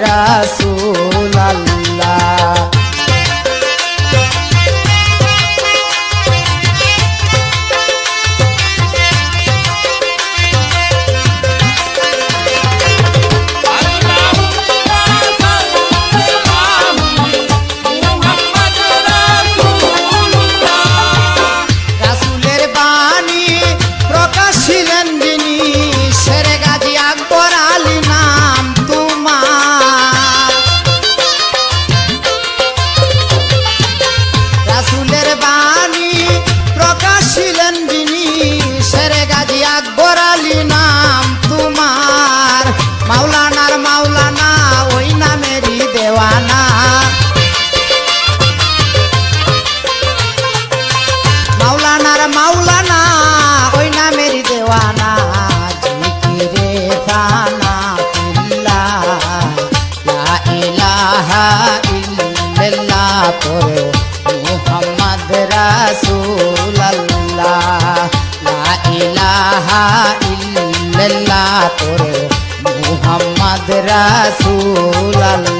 মুহাম্মদ ইল্লাল্লাহ পড়ো মুহাম্মদ রাসূলুল্লাহ।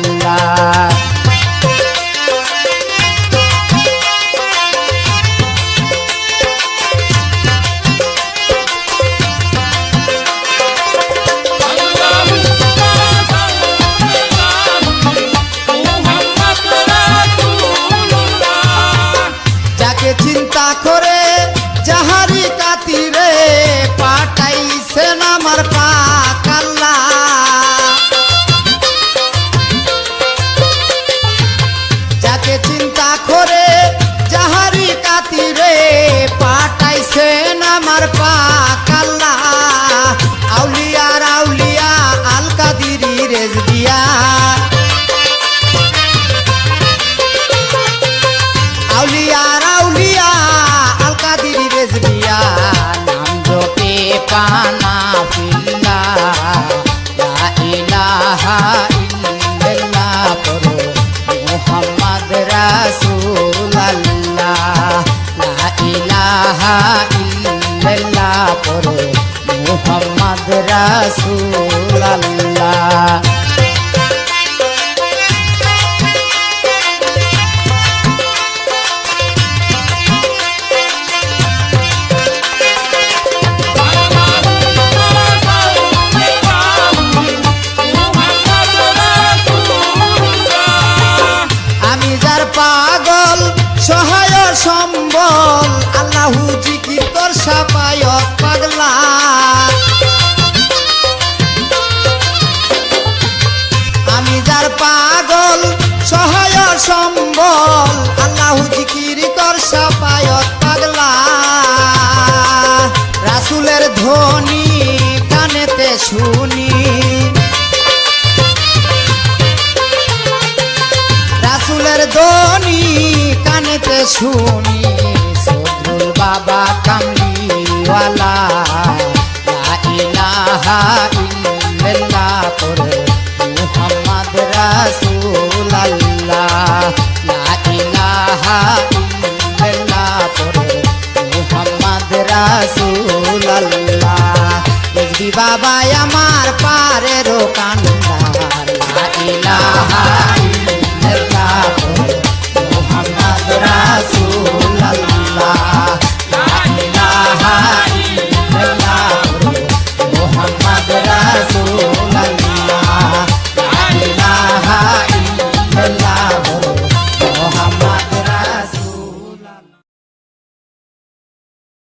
আউলিয়া আল কাদিরি রেজবিয়া, নাম জপে পানা ফিল্লা। লা ইলাহা ইল্লাল্লাহ পড়ো মুহাম্মদ রাসূলুল্লাহ। লা ইলাহা ইল্লাল্লাহ পড়ো মুহাম্মদ রাসূলুল্লাহ। ধ্বনি কানেতে শুনি। রাসুলের দনি কানেতে শুনি সদরুল বাবা কামলিওয়ালা। লা ইলাহা ইল্লাল্লাহ ইলাহা কান্দালা দেখবি বাবা আমার পারেরও কান্দালা ইলাহা ইল্লাল্লাহ।